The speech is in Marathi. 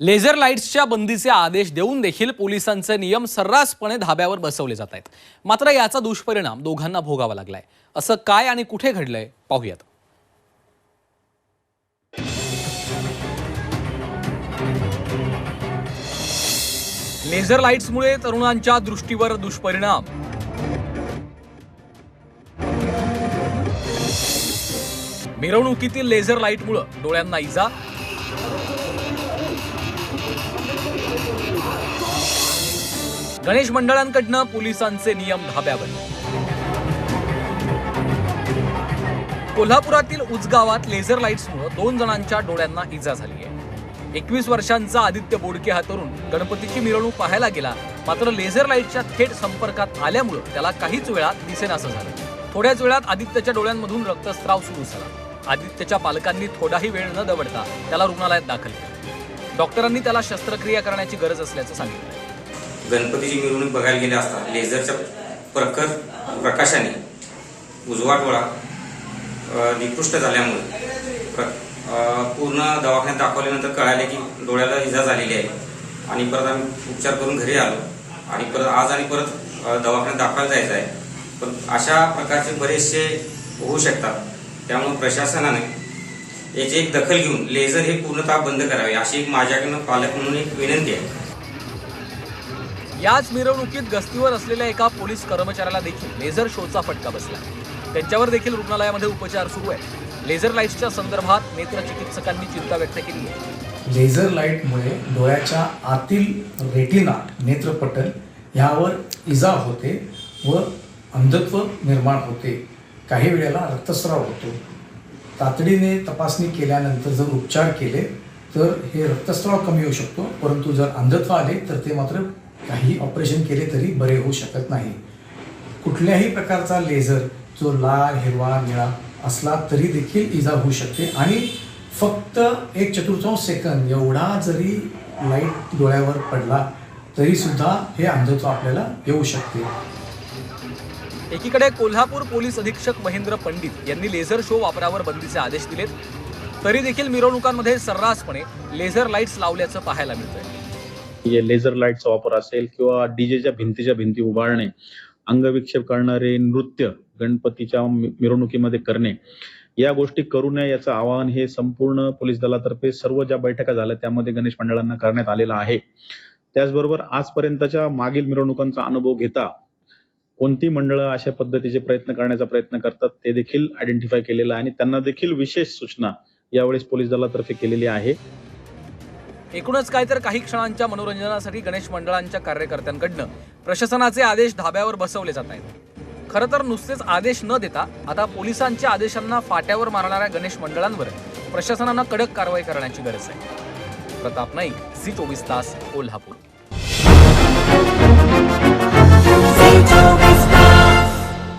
लेझर लाईट्सच्या बंदीचे आदेश देऊन देखील पोलिसांचे नियम सर्रासपणे धाब्यावर बसवले जात आहेत. मात्र याचा दुष्परिणाम दोघांना भोगावा लागलाय. असं काय आणि कुठे घडलंय पाहूयात. लेझर लाईट्समुळे तरुणांच्या दृष्टीवर दुष्परिणाम. मिरवणुकीतील लेझर लाईटमुळं डोळ्यांना इजा गणेश मंडळांकडनं पोलिसांचे नियम धाब्यावर. कोल्हापुरातील उजगावात लेझर लाईट्समुळे दोन जणांच्या डोळ्यांना इजा झाली आहे एकवीस वर्षांचा आदित्य बोडके हा तरुण गणपतीची मिरवणूक पाहायला गेला मात्र लेझर लाईटच्या थेट संपर्कात आल्यामुळं त्याला काहीच वेळात दिसेनासं झालं. थोड्याच वेळात आदित्यच्या डोळ्यांमधून रक्तस्राव सुरू झाला. आदित्यच्या पालकांनी थोडाही वेळ न दवडता त्याला रुग्णालयात दाखल केलं. डॉक्टरांनी त्याला शस्त्रक्रिया करण्याची गरज असल्याचं सांगितलं. गणपतीची मिरवणूक बघायला गेले असता लेझरच्या प्रखर प्रकाशाने उजवा डोळा निकृष्ट झाल्यामुळे प्र पूर्ण दवाखान्यात दाखवल्यानंतर कळाले की डोळ्याला इजा झालेली आहे. आणि परत आम्ही उपचार करून घरी आलो. आणि परत आज आणि परत दवाखान्यात दाखवायला जायचं आहे. पण अशा प्रकारचे बरेचसे होऊ शकतात. त्यामुळे प्रशासनाने याची एक दखल घेऊन लेझर हे पूर्णतः बंद करावे अशी एक माझ्याकडनं पालक म्हणून एक विनंती आहे. याच मिरवणुकीत गस्तीवर असलेल्या एका पोलीस कर्मचाऱ्याला देखील लेझर शोचा फटका बसला. त्यांच्यावर देखील रुग्णालयामध्ये उपचार सुरू आहे लेझर लाईट्सच्या संदर्भात नेत्रचिकित्सकांनी चिंता व्यक्त केली आहे. लेझर लाईटमुळे डोळ्याच्या आतील रेटिना नेत्रपटल ह्यावर इजा होते व अंधत्व निर्माण होते. काही वेळेला रक्तस्राव होतो. तातडीने तपासणी केल्यानंतर जर उपचार केले तर हे रक्तस्राव कमी होऊ शकतो. परंतु जर अंधत्व आले तर ते मात्र काही ऑपरेशन केले तरी बरे होऊ शकत नाही. कुठल्याही प्रकारचा लेझर जो लाल हिरवा निळा असला तरी देखील इजा होऊ शकते आणि फक्त एक चतुर्थांश सेकंद एवढा जरी लाइट डोळ्यावर पडला तरी सुद्धा हे अंधत्व आपल्याला येऊ शकते. एकीकडे कोल्हापूर पोलीस अधीक्षक महेंद्र पंडित यांनी लेझर शो वापरावर बंदीचे आदेश दिलेत. तरी देखील मिरवणुकांमध्ये सर्रासपणे लेझर लाईट्स लावल्याचं पाहायला मिळतंय. म्हणजे लेझर लाईटचा वापर असेल किंवा डीजेच्या भिंतीच्या भिंती उभारणे अंगविक्षेप करणारे नृत्य गणपतीच्या मिरवणुकीमध्ये करणे या गोष्टी करू नये याचं आवाहन हे संपूर्ण पोलीस दलातर्फे सर्व ज्या बैठका झाल्या त्यामध्ये गणेश मंडळांना करण्यात आलेलं आहे. त्याचबरोबर आजपर्यंतच्या मागील मिरवणुकांचा अनुभव घेता कोणती मंडळं अशा पद्धतीचे प्रयत्न करण्याचा प्रयत्न करतात ते देखील आयडेंटिफाय केलेलं आहे आणि त्यांना देखील विशेष सूचना यावेळेस पोलीस दलातर्फे केलेली आहे. एकूणच काय तर काही क्षणांच्या मनोरंजनासाठी गणेश मंडळांच्या कार्यकर्त्यांकडनं प्रशासनाचे आदेश धाब्यावर बसवले जात आहेत. खरं तर नुसतेच आदेश न देता आता पोलिसांच्या आदेशांना फाट्यावर मारणाऱ्या गणेश मंडळांवर प्रशासनानं कडक कारवाई करण्याची गरज आहे. प्रताप नाईक सी चोवीस तास कोल्हापूर.